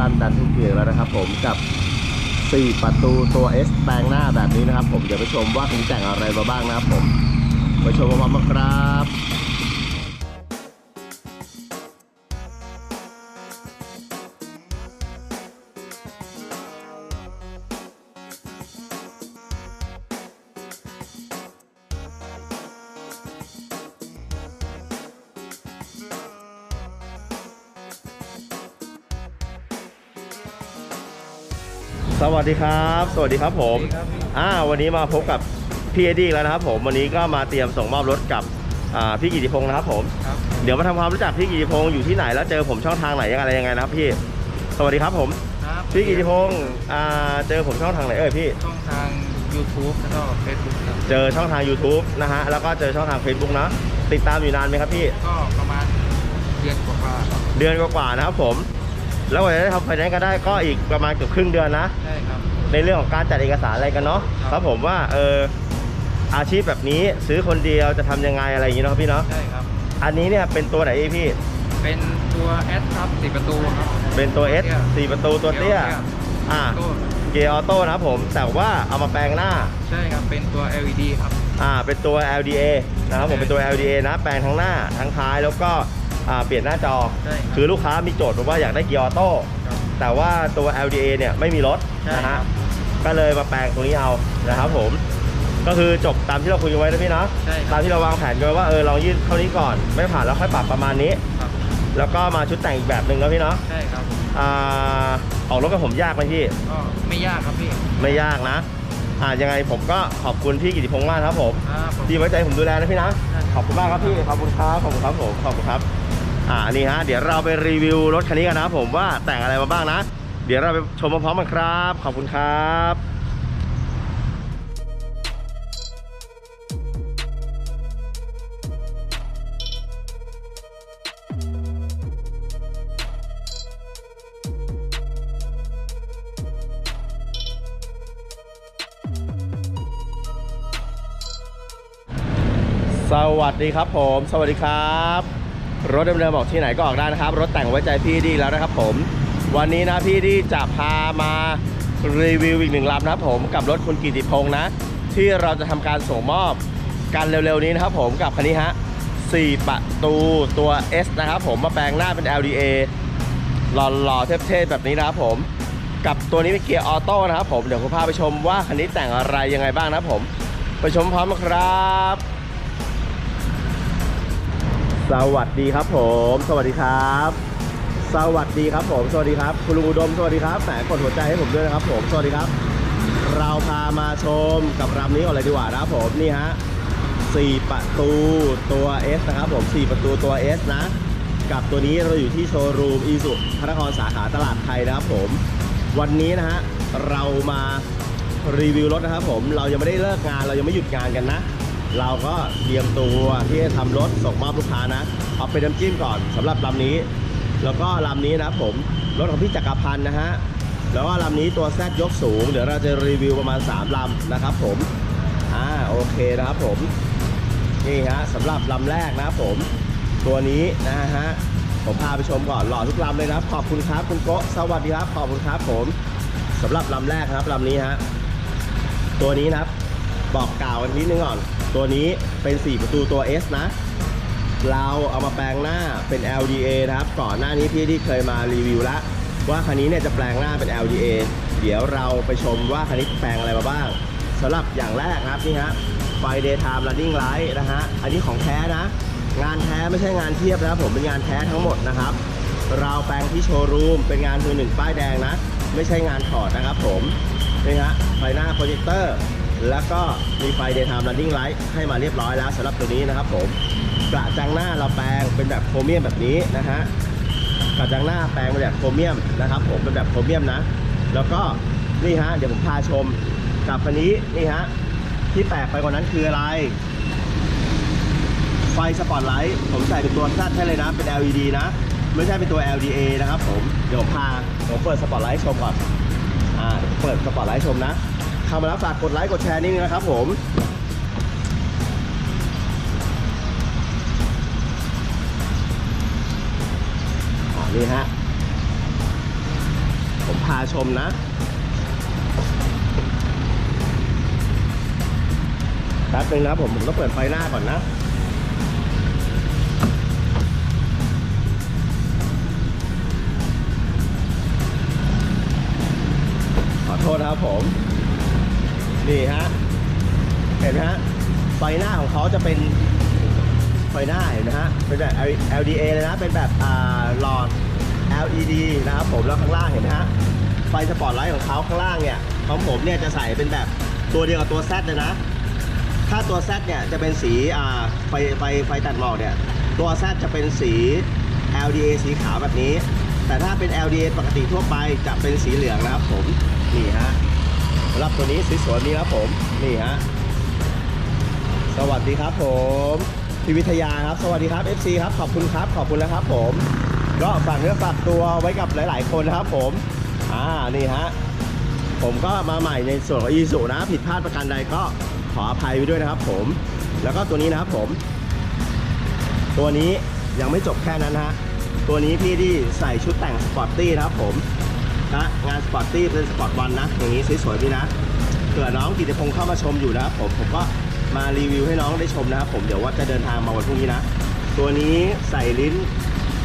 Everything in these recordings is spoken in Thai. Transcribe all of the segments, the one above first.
ลั่นดันทุกเกียร์แล้วนะครับ ผมกับ 4 ประตูตัว S แปลงหน้าแบบนี้นะครับ ผมเดี๋ยวไปชมว่าคุณแต่งอะไรมาบ้างนะครับผมไปชมพร้อมๆกันครับ สวัสดีครับ สวัสดีครับผมอ่าวันนี้มาพบกับพี่เอดี้แล้วนะครับผมวันนี้ก็มาเตรียมส่งมอบรถกับอ่าพี่กิติพงศ์นะครับผมครับเดี๋ยวมาทำความรู้จักพี่กิติพงศ์อยู่ที่ไหนแล้วเจอผมช่องทางไหนยังไงอะไรยังไงนะครับพี่สวัสดีครับผมครับพี่กิติพงศ์อ่าเจอผมช่องทางไหนเอ่ยพี่ช่องทาง YouTube แล้วก็ Facebook ครับเจอช่องทาง YouTube นะฮะแล้วก็เจอช่องทาง Facebook นะติดตามอยู่นานไหมครับพี่ก็ประมาณเดือนกว่าๆครับเดือนกว่าๆนะครับผม แล้วกว่าจะได้ทำไฟแนนซ์ก็ได้ก็อีกประมาณเกือบครึ่งเดือนนะ ใช่ครับ ในเรื่องของการจัดเอกสารอะไรกันเนาะครับครับผมว่าเอออาชีพแบบนี้ซื้อคนเดียวจะทำยังไงอะไรอย่างนี้เนาะครับพี่เนาะใช่ครับ อันนี้เนี่ยเป็นตัวไหนพี่ เป็นตัวแอดครับสี่ประตูครับ เป็นตัว S เตี้ยสี่ประตูตัวเตี้ย อ่าโต้เกียร์ออโต้นะครับผม แต่ว่าเอามาแปลงหน้า ใช่ครับ เป็นตัว LED ครับ อ่า เป็นตัว LDA นะครับผม เป็นตัว LDA นะ แปลงทั้งหน้า ทั้งท้าย แล้วก็อ่า เปลี่ยนหน้าจอ ใช่ครับคือลูกค้ามีโจทย์มาว่าอยากได้เกียร์ออโต้ครับแต่ว่าตัว LDA เนี่ยไม่มีรถใช่นะครัฮะบ ก็เลยมาแปลงตรงนี้เอานะครับผม ก็คือจบตามที่เราคุยกันไว้นะพี่เนาะใช่คตารัมบที่เราวางแผนกันไว้ว่าเออลองยืดเท่านี้ก่อน ไม่ผ่านแล้วค่อยปรับประมาณนี้ ครับแล้วก็มาชุดแต่งอีกแบบหนึ่งแล้วพี่เนาะใช่ครับอ่าออกรถกับผมยากไหมพี่ ก็ไม่ยากครับพี่ไม่ยากนะอ่ายังไงผมก็ขอบคุณพี่กิติพงษ์มากครับผม ครับผม ที่ไว้ใจผมดูแลนะพี่นะใช่ขอบคุณมากครับพี่ ขอบคุณครับ ขอบคุณครับผม ขอบคุณครับ อ่านี่ฮะเดี๋ยวเราไปรีวิวรถคันนี้กันนะผมว่าแต่งอะไรมาบ้างนะ เดี๋ยวเราไปชมพร้อมๆกันครับ ขอบคุณครับสวัสดีครับผม สวัสดีครับ รถเดิมๆบอกที่ไหนก็ออกได้นะครับ รถแต่งไว้ใจพี่ดีแล้วนะครับผม วันนี้นะพี่ดีจะพามารีวิวอีกหนึ่งลำนะครับผมกับรถคุณกิติพงษ์นะ ที่เราจะทำการส่งมอบกันเร็วๆนี้นะครับผมกับคันนี้ฮะ4ประตูตัว S นะครับผมมาแปลงหน้าเป็น LDA หล่อๆเทพๆแบบนี้นะครับผมกับตัวนี้เป็นเกียร์ออโต้นะครับผมเดี๋ยวผมพาไปชมว่าคันนี้แต่งอะไรยังไงบ้างนะครับผม ไปชมพร้อมกันครับ สวัสดีครับผม สวัสดีครับ สวัสดีครับผม สวัสดีครับ คุณลุงอุดม สวัสดีครับ แหมกดหัวใจให้ผมด้วยนะครับผม สวัสดีครับ เราพามาชมกับรำนี้ก่อนเลยดีกว่านะครับผม นี่ฮะสี่ประตูตัว S นะครับผมสี่ประตูตัว S นะ กับตัวนี้เราอยู่ที่โชว์รูมอีสุพระนครสาขาตลาดไทยนะครับผม วันนี้นะฮะเรามารีวิวรถนะครับผม เรายังไม่ได้เลิกงาน เรายังไม่หยุดงานกันนะ เราก็เตรียมตัวที่จะทำรถส่งมอบลูกค้านะ เอาเป็นน้ำจิ้มก่อนสำหรับลำนี้ แล้วก็ลำนี้นะครับผมรถของพี่จักรพันธ์นะฮะแล้วก็ลำนี้ตัวแซดยกสูง เดี๋ยวเราจะรีวิวประมาณ 3ลำนะครับผมอ่าโอเคนะครับผมนี่ฮะสำหรับลำแรกนะครับผมตัวนี้นะฮะผมพาไปชมก่อนหล่อทุกลำเลยนะครับ ขอบคุณครับคุณโกะสวัสดีครับขอบคุณครับผมสำหรับลำแรกครับลำนี้ฮะตัวนี้นะครับ บอกกล่าวกันนิดนึงก่อน ตัวนี้เป็น 4 ประตูตัว S นะ เราเอามาแปลงหน้าเป็น LDA นะครับ ก่อนหน้านี้พี่ที่เคยมารีวิวล้วว่าคันนี้เนี่ยจะแปลงหน้าเป็น LDA เดี๋ยวเราไปชมว่าคันนี้แปลงอะไรมาบ้างสำหรับอย่างแรกนะครับนี่ฮะไฟ daytime running light นะฮะ อันนี้ของแท้นะ งานแท้ไม่ใช่งานเทียบนะครับผมเป็นงานแท้ทั้งหมดนะครับ เราแปลงที่โชว์รูมเป็นงานมือหนึ่งป้ายแดงนะ ไม่ใช่งานถอดนะครับผมนี่ฮะไฟหน้าโปรเจคเตอร์ แล้วก็มีไฟ daytime running light ให้มาเรียบร้อยแล้วสำหรับตัวนี้นะครับผมกระจังหน้าเราแปลงเป็นแบบโครเมียมแบบนี้นะฮะกระจังหน้าแปลงเป็นแบบโครเมียมนะครับ ผมเป็นแบบโครเมียมนะ แล้วก็นี่ฮะเดี๋ยวผมพาชมกับคันนี้นี่ฮะที่แปลกไปกว่านั้นคืออะไร ไฟสปอตไลท์ผมใส่เป็นตัวซัดให้เลยนะเป็น LED นะ ไม่ใช่เป็นตัว LDA นะครับผมเดี๋ยวผมพาผมเปิดสปอตไลท์ชมก่อนอ่าเดี๋ยวเปิดสปอตไลท์ชมนะ เข้ามาแล้วฝากกดไลค์กดแชร์นิดนึงนะครับผมนี่ฮะ ผมพาชมนะแป๊บนึงนะผมผมต้องเปิดไฟหน้าก่อนนะขอโทษครับผม นี่ฮะ เห็นไหมฮะ ไฟหน้าของเขาจะเป็นไฟหน้าเห็นไหมฮะ เป็นแบบ LDA เลยนะ เป็นแบบอ่าหลอด LED นะครับผมแล้วข้างล่างเห็นไหมฮะ ไฟสปอตไลท์ของเขาข้างล่างเนี่ยของผมเนี่ยจะใส่เป็นแบบตัวเดียวกับตัว Z เลยนะ ถ้าตัว Z เนี่ยจะเป็นสีอ่าไฟไฟไฟตัดหมอกเนี่ย ตัว Z จะเป็นสี LDA สีขาวแบบนี้ แต่ถ้าเป็น LDA ปกติทั่วไปจะเป็นสีเหลืองนะครับผม นี่ฮะ สำหรับตัวนี้สวยๆนี้ครับผม นี่ฮะ สวัสดีครับผมพี่วิทยาครับ สวัสดีครับ FC ครับ ขอบคุณครับ ขอบคุณนะครับผม ก็ฝากเนื้อฝากตัวไว้กับหลาย ๆ คนนะครับผม อ่า นี่ฮะ ผมก็มาใหม่ในส่วนของอีสุนะ ผิดพลาดประการใดก็ขออภัยไว้ด้วยนะครับผม แล้วก็ตัวนี้นะครับผม ตัวนี้ยังไม่จบแค่นั้นฮะ ตัวนี้พี่ที่ใส่ชุดแต่งสปอร์ตตี้นะครับผม นะงานสปอร์ตตี้เป็นสปอร์ตวันนะอย่างนี้สวยๆพี่นะเผื่อน้องกิติพงศ์เข้ามาชมอยู่นะครับผมผมก็มารีวิวให้น้องได้ชมนะครับผมเดี๋ยวว่าจะเดินทางมาวันพรุ่งนี้นะ ตัวนี้ใส่ลิ้น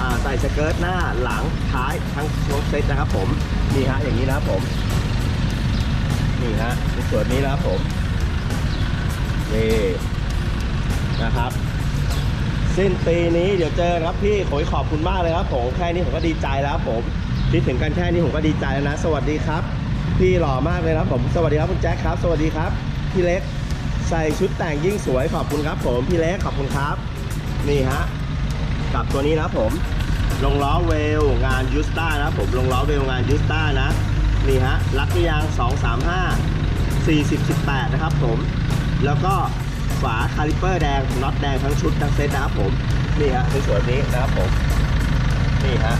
อ่าใส่สเกิร์ตหน้าหลังท้ายทั้งรถเซ็ตนะครับผมนี่ฮะอย่างนี้นะครับผมนี่ฮะส่วนนี้นะครับผมนี่นะครับสิ้นปีนี้เดี๋ยวเจอครับพี่ขอขอบคุณมากเลยครับผมแค่นี้ผมก็ดีใจแล้วครับผม คิดถึงกันแค่นี้ผมก็ดีใจแล้วนะ สวัสดีครับ พี่หล่อมากเลยครับผมสวัสดีครับคุณแจ็คครับ สวัสดีครับ พี่เล็กใส่ชุดแต่งยิ่งสวยขอบคุณครับผมพี่เล็กขอบคุณครับ นี่ฮะกับตัวนี้นะผมลงล้อเวลงานยูสต้านะผมลงล้อเวลงานยูสต้านะนี่ฮะลักยาง 235 40 18 นะครับผม แล้วก็ฝาคาลิเปอร์แดงน็อตแดงทั้งชุดทั้งเซตนะครับผม นี่ฮะในส่วนนี้นะครับผม นี่ฮะ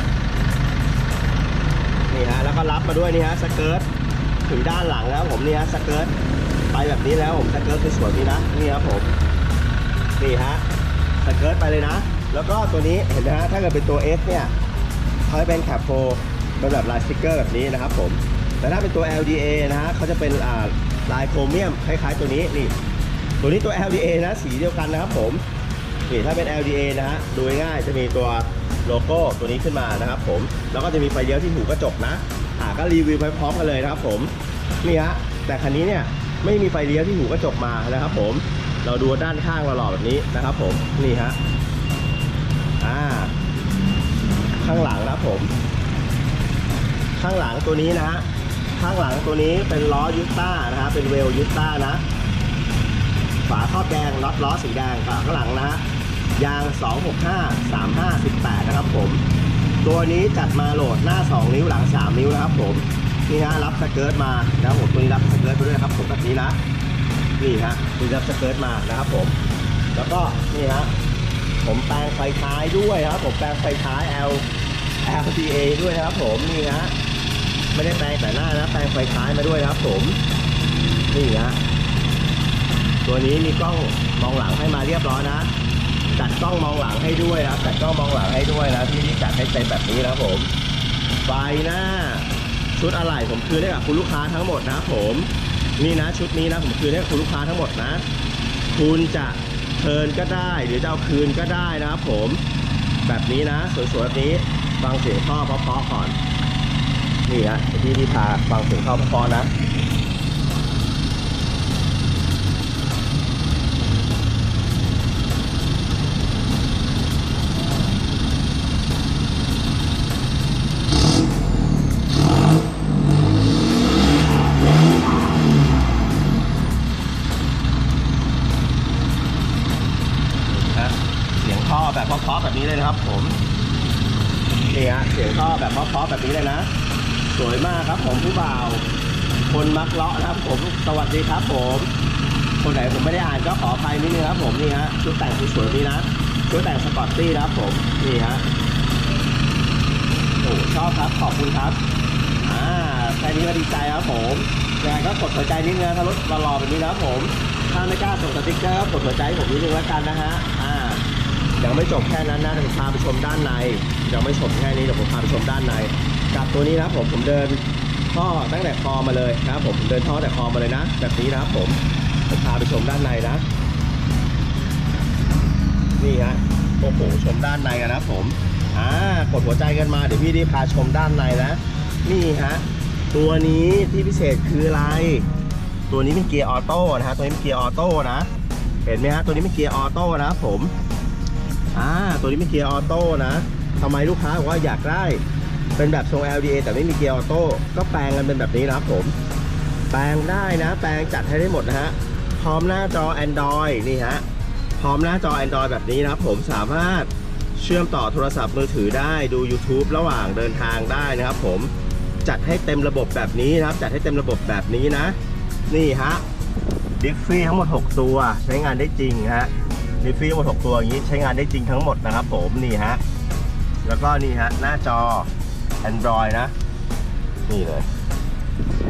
รับมาด้วยนี่ฮะสเกิร์ตถึงด้านหลังแล้วผมนี่ฮะสเกิร์ตไปแบบนี้แล้วผมสเกิร์ตสวยๆนี้นะนี่ครับผมนี่ฮะสเกิร์ตไปเลยนะ แล้วก็ตัวนี้เห็นไหมฮะถ้าเกิดเป็นตัว S เนี่ยเขาจะเป็นแคปโฟเป็นแบบลายสติกเกอร์แบบนี้นะครับผมแต่ถ้าเป็นตัว LDA นะฮะเขาจะเป็นลายโครเมียมคล้ายๆตัวนี้นี่ตัวนี้ตัว LDA นะสีเดียวกันนะครับผมนี่ถ้าเป็น LDA นะฮะดูง่ายจะมีตัวโลโก้ตัวนี้ขึ้นมานะครับผม แล้วก็จะมีไฟเลี้ยวที่หูกระจกนะาก็รีวิวไปพร้อมกันเลยนะครับผมนี่ฮะแต่คันนี้เนี่ยไม่มีไฟเลี้ยวที่หูกระจกมานะครับผมเราดูด้านข้างหลอๆแบบนี้นะครับผมนี่ฮะอ่าข้างหลังนะครับผม ข้างหลังตัวนี้นะฮะข้างหลังตัวนี้เป็นล้อยูต้านะฮะเป็นเวลยูต้านะ ฝาครอบแดงน็อตล้อสีแดงฝาข้างหลังนะฮะยาง 265 35 18 นะครับผม ตัวนี้จัดมาโหลดหน้า 2 นิ้วหลัง 3 นิ้วนะครับผมนี่ฮะรับสเกิร์ตมานะครับผมตัวนี้รับสเกิร์ตไปด้วยครับผมแบบนี้นะนี่ฮะนี่รับสเกิร์ตมานะครับผม แล้วก็นี่ฮะผมแปลงไฟท้ายด้วยนะครับ ผมแปลงไฟท้าย L LTA ด้วยนะครับผมนี่ฮะไม่ได้แปลงแต่หน้านะแปลงไฟท้ายมาด้วยนะครับผมนี่ฮะตัวนี้มีกล้องมองหลังให้มาเรียบร้อยนะ จัดกล้องมองหลังให้ด้วยนะครับจัดกล้องมองหลังให้ด้วยนะที่ที่จัดให้เต็มแบบนี้นะครับผมไฟหน้าชุดอะไหล่ผมคืนให้กับคุณลูกค้าทั้งหมดนะครับผมนี่นะชุดนี้นะผมคืนให้กับคุณลูกค้าทั้งหมดนะ คุณจะเทินก็ได้ หรือจะเอาคืนก็ได้นะครับผมแบบนี้นะสวยๆแบบนี้ฟังเสียงท่อเพราะๆก่อนนี่ฮะที่ที่พาฟังเสียงท่อเพราะๆนะเสียง ท่อแบบเพราะๆแบบนี้เลยนะครับผมนี่ฮะเสียงท่อแบบเพราะๆแบบนี้เลยนะ สวยมากครับผมผู้บ่าว คนมักเลาะนะครับผมสวัสดีครับ ผม คนไหนผมไม่ได้อ่านก็ขออภัยนิดนึงครับผมนี่ฮะชุดแต่งสวยๆนี้นะชุดแต่งสปอร์ตตี้นะครับผมนี่ฮะโอ้ชอบครับขอบคุณครับอ่าแค่นี้ก็ดีใจครับผมยังไงก็กดหัวใจนิดนึงนะถ้ารถรอแบบนี้นะครับผมถ้าไม่กล้าส่งสติ๊กเกอร์ก็กดหัวใจผมนิดนึงแล้วกันนะฮะอ่า ยังไม่จบแค่นั้นนะเดี๋ยวผมพาไปชมด้านในยังไม่จบแค่นี้เดี๋ยวผมพาไปชมด้านในกับตัวนี้นะผมผมเดินท่อตั้งแต่คอมาเลยนะครับผมผมเดินท่อแต่คอมาเลยนะ แบบนี้นะครับผมผมพาไปชมด้านในนะ นี่ฮะโอ้โหชมด้านในกันนะผมอ่ากดหัวใจกันมาเดี๋ยวพี่ได้พาชมด้านในนะนี่ฮะตัวนี้ที่พิเศษคืออะไร ตัวนี้เป็นเกียร์ออโต้นะฮะตัวนี้เป็นเกียร์ออโต้นะเห็นไหมฮะตัวนี้เป็นเกียร์ออโต้นะผม อ่าตัวนี้เป็นเกียร์ออโต้นะทำไมลูกค้าบอกว่าอยากได้ เป็นแบบทรง LDA แต่ไม่มีเกียร์ออโต้ก็แปลงกันเป็นแบบนี้นะครับผม แปลงได้นะ แปลงจัดให้ได้หมดนะฮะพร้อมหน้าจอ Android นี่ฮะพร้อมหน้าจอ Android แบบนี้นะครับผมสามารถเชื่อมต่อโทรศัพท์มือถือได้ดู YouTube ระหว่างเดินทางได้นะครับผมจัดให้เต็มระบบแบบนี้นะครับ จัดให้เต็มระบบแบบนี้นะ นี่ฮะดิฟฟี่ทั้งหมด 6 ตัวใช้งานได้จริงฮะิฟฟี่หมด6ตัวอย่างนี้ใช้งานได้จริงทั้งหมดนะครับผมนี่ฮะแล้วก็นี่ฮะหน้าจอ Android นะ นี่เลย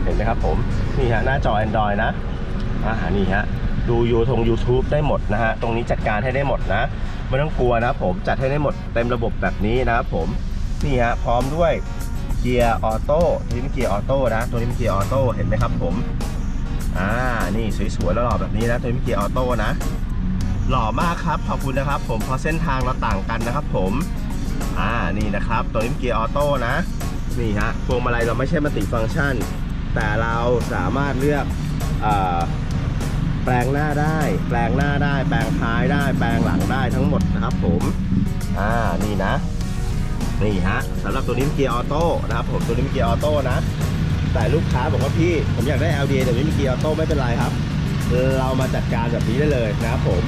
เห็นไหมครับผมนี่ฮะหน้าจอ Android นะอ่านี่ฮะดูยูทง YouTube ได้หมดนะฮะตรงนี้จัดการให้ได้หมดนะไม่ต้องกลัวนะผมจัดให้ได้หมดเต็มระบบแบบนี้นะครับผมนี่ฮะพร้อมด้วยเกียร์ออโต้ตัวนี้เป็นเกียร์ออโต้นะ ตัวนี้เป็นเกียร์ออโต้เห็นไหมครับผมอ่านี่สวยๆแล้วหล่อแบบนี้นะตัวนี้เกียร์ออโต้นะ หล่อมากครับขอบคุณนะครับ ผมเพราะเส้นทางเราต่างกันนะครับ ผมอ่านี่นะครับ ตัวนี้เป็นเกียร์ออโต้นะนี่ฮะพวงมาลัยเราไม่ใช่มัลติฟังก์ชัน แต่เราสามารถเลือกอแปลงหน้าได้ แปลงหน้าได้ แปลงท้ายได้ แปลงหลังได้ทั้งหมดนะครับ ผมอ่านี่นะ นี่ฮะสำหรับตัวนี้เป็นเกียร์ออโต้นะครับผมตัวนี้เกียร์ออโต้นะแต่ลูกค้าบอกว่าพี่ผมอยากได้ LDA แต่ไม่มีเกียร์ออโต้ไม่เป็นไรครับ เรามาจัดการแบบนี้ได้เลยนะครับผม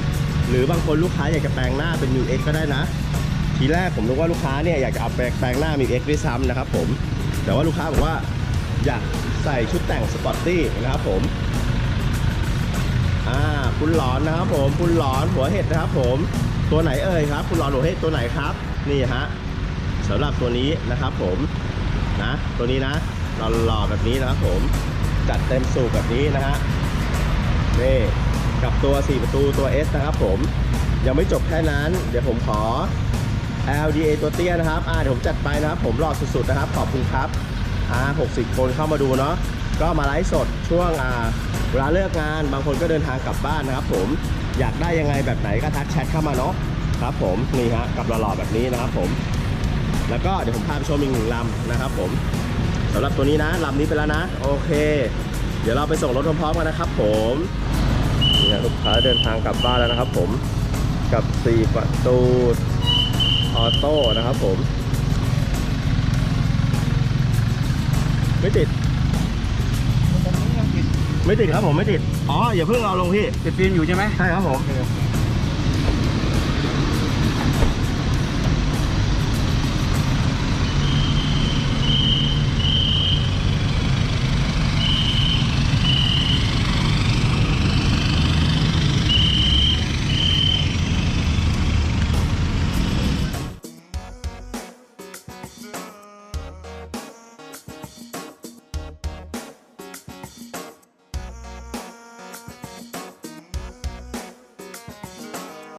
หรือบางคนลูกค้าอยากจะแปลงหน้าเป็น New X ก็ได้นะ ทีแรกผมนึกว่าลูกค้าเนี่ยอยากจะเอาแปลงหน้า New X ด้วยซ้ำนะครับผม แต่ว่าลูกค้าบอกว่าอยากใส่ชุดแต่งสปอร์ตตี้นะครับผม อ่าคุณหลอนนะครับผมคุณหลอนหัวเห็ดนะครับผม ตัวไหนเอ่ยครับ คุณหลอนหัวเห็ดตัวไหนครับ นี่ฮะสำหรับตัวนี้นะครับผมนะตัวนี้นะหล่อๆแบบนี้นะครับผมจัดเต็มสูบแบบนี้นะฮะนี่ กับตัว 4 ประตูตัว S นะครับผม ยังไม่จบแค่นั้น เดี๋ยวผมขอ LDA ตัวเตี้ยนะครับอ่าเดี๋ยวผมจัดไปนะครับ ผมหล่อสุดๆนะครับ ขอบคุณครับอ่า60 คนเข้ามาดูเนาะก็มาไลฟ์สดช่วงอ่าเวลาเลิกงาน บางคนก็เดินทางกลับบ้านนะครับ ผมอยากได้ยังไงแบบไหนก็ทักแชทเข้ามาเนาะครับ ผมนี่ฮะกับหล่อๆแบบนี้นะครับผม แล้วก็เดี๋ยวผมพาไปชมอีกหนึ่งลำนะครับ ผมสำหรับตัวนี้นะลำนี้ไปแล้วนะ โอเค เดี๋ยวเราไปส่งรถพร้อมๆกันนะครับ ผม นี่นะลูกค้าเดินทางกลับบ้านแล้วนะครับผมกับ 4 ประตูออโต้นะครับผม ไม่ติด ไม่ติดครับผมไม่ติด อ๋อ อย่าเพิ่งเอาลงพี่ ติดฟิล์มอยู่ใช่ไหมใช่ครับผม